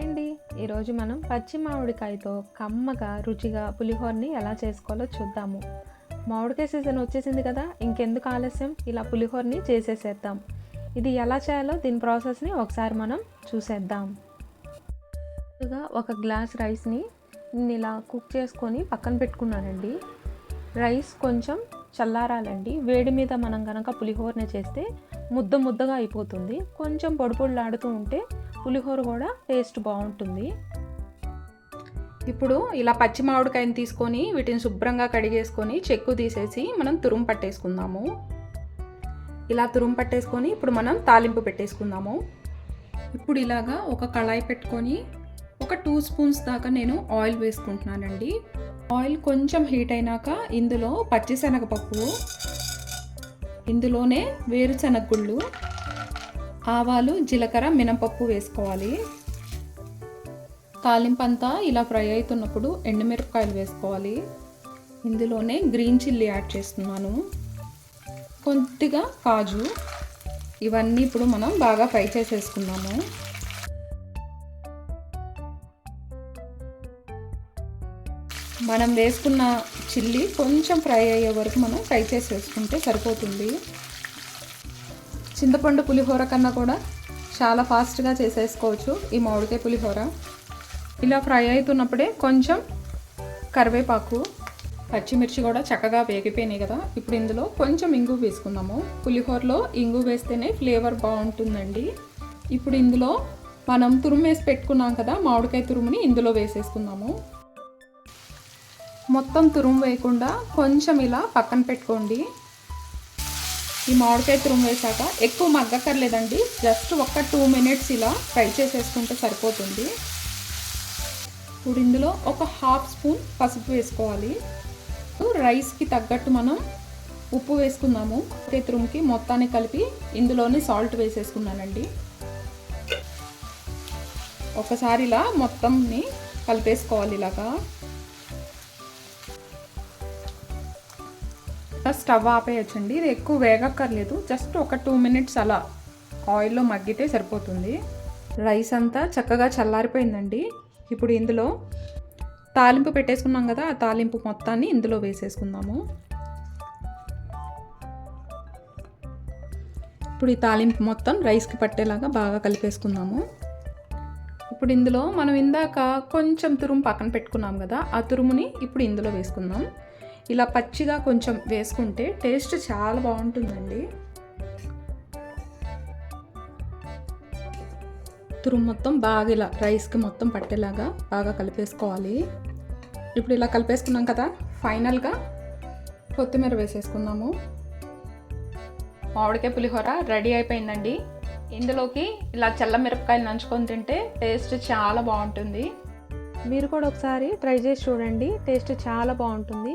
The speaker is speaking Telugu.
అండి ఈరోజు మనం పచ్చి మామిడికాయతో కమ్మగా రుచిగా పులిహోరని ఎలా చేసుకోవాలో చూద్దాము. మామిడికాయ సీజన్ వచ్చేసింది కదా ఇంకెందుకు ఆలస్యం? ఇలా పులిహోరని చేసేసేద్దాం. ఇది ఎలా చేయాలో దీని ప్రాసెస్ని ఒకసారి మనం చూసేద్దాం. ముందుగా ఒక గ్లాస్ రైస్ని నేను ఇలా కుక్ చేసుకొని పక్కన పెట్టుకున్నానండి. రైస్ కొంచెం చల్లారాలండి. వేడి మీద మనం కనుక పులిహోరని చేస్తే ముద్ద ముద్దగా అయిపోతుంది. కొంచెం పొడి ఉంటే పులిహోర కూడా టేస్ట్ బాగుంటుంది. ఇప్పుడు ఇలా పచ్చి మామిడికాయని తీసుకొని వీటిని శుభ్రంగా కడిగేసుకొని చెక్కు తీసేసి మనం తురుము పట్టేసుకుందాము. ఇలా తురుము పట్టేసుకొని ఇప్పుడు మనం తాలింపు పెట్టేసుకుందాము. ఇప్పుడు ఇలాగా ఒక కళాయి పెట్టుకొని ఒక టూ స్పూన్స్ దాకా నేను ఆయిల్ వేసుకుంటున్నానండి. ఆయిల్ కొంచెం హీట్ అయినాక ఇందులో పచ్చిశనగపప్పు ఇందులోనే వేరుశనగ గుళ్ళు ఆవాలు జీలకర్ర మినపప్పు వేసుకోవాలి. తాలింపంతా ఇలా ఫ్రై అవుతున్నప్పుడు ఎండుమిరపకాయలు వేసుకోవాలి. ఇందులోనే గ్రీన్ చిల్లీ యాడ్ చేస్తున్నాను. కొద్దిగా కాజు. ఇవన్నీ ఇప్పుడు మనం బాగా ఫ్రై చేసేసుకుందాము. మనం వేసుకున్న చిల్లీ కొంచెం ఫ్రై అయ్యే వరకు మనం ఫ్రై చేసేసుకుంటే సరిపోతుంది. చింతపండు పులిహోర కన్నా కూడా చాలా ఫాస్ట్గా చేసేసుకోవచ్చు ఈ మామిడికాయ పులిహోర. ఇలా ఫ్రై అవుతున్నప్పుడే కొంచెం కరివేపాకు పచ్చిమిర్చి కూడా చక్కగా వేగిపోయినాయి కదా. ఇప్పుడు ఇందులో కొంచెం ఇంగు వేసుకుందాము. పులిహోరలో ఇంగు వేస్తేనే ఫ్లేవర్ బాగుంటుందండి. ఇప్పుడు ఇందులో మనం తురుము వేసి పెట్టుకున్నాం కదా మామిడికాయ తురుముని ఇందులో వేసేసుకుందాము. మొత్తం తురుము వేయకుండా కొంచెం ఇలా పక్కన పెట్టుకోండి. ఈ మామిడికాయ తురుము వేసాక ఎక్కువ మగ్గక్కర్లేదండి. జస్ట్ ఒక్క టూ మినిట్స్ ఇలా ఫ్రై చేసేసుకుంటే సరిపోతుంది. ఇప్పుడు ఇందులో ఒక హాఫ్ స్పూన్ పసుపు వేసుకోవాలి. రైస్కి తగ్గట్టు మనం ఉప్పు వేసుకుందాము. తురుముకి మొత్తాన్ని కలిపి ఇందులోనే సాల్ట్ వేసేసుకున్నానండి. ఒకసారి ఇలా మొత్తంని కలిపేసుకోవాలి ఇలాగా. స్టవ్ ఆపేయచ్చండి. ఇది ఎక్కువ వేగక్కర్లేదు. జస్ట్ ఒక టూ మినిట్స్ అలా ఆయిల్లో మగ్గితే సరిపోతుంది. రైస్ అంతా చక్కగా చల్లారిపోయిందండి. ఇప్పుడు ఇందులో తాలింపు పెట్టేసుకున్నాం కదా ఆ తాలింపు మొత్తాన్ని ఇందులో వేసేసుకుందాము. ఇప్పుడు ఈ తాలింపు మొత్తం రైస్కి పట్టేలాగా బాగా కలిపేసుకుందాము. ఇప్పుడు ఇందులో మనం ఇందాక కొంచెం తురుము పక్కన పెట్టుకున్నాం కదా ఆ తురుముని ఇప్పుడు ఇందులో వేసుకుందాం. ఇలా పచ్చిగా కొంచెం వేసుకుంటే టేస్ట్ చాలా బాగుంటుందండి. తురుము మొత్తం బాగా ఇలా రైస్కి మొత్తం పట్టేలాగా బాగా కలిపేసుకోవాలి. ఇప్పుడు ఇలా కలిపేసుకున్నాం కదా ఫైనల్గా కొత్తిమీర వేసేసుకుందాము. మామిడికాయ పులిహోర రెడీ అయిపోయిందండి. ఇందులోకి ఇలా చల్ల మిరపకాయలు నంచుకొని తింటే టేస్ట్ చాలా బాగుంటుంది. మీరు కూడా ఒకసారి ట్రై చేసి చూడండి టేస్ట్ చాలా బాగుంటుంది.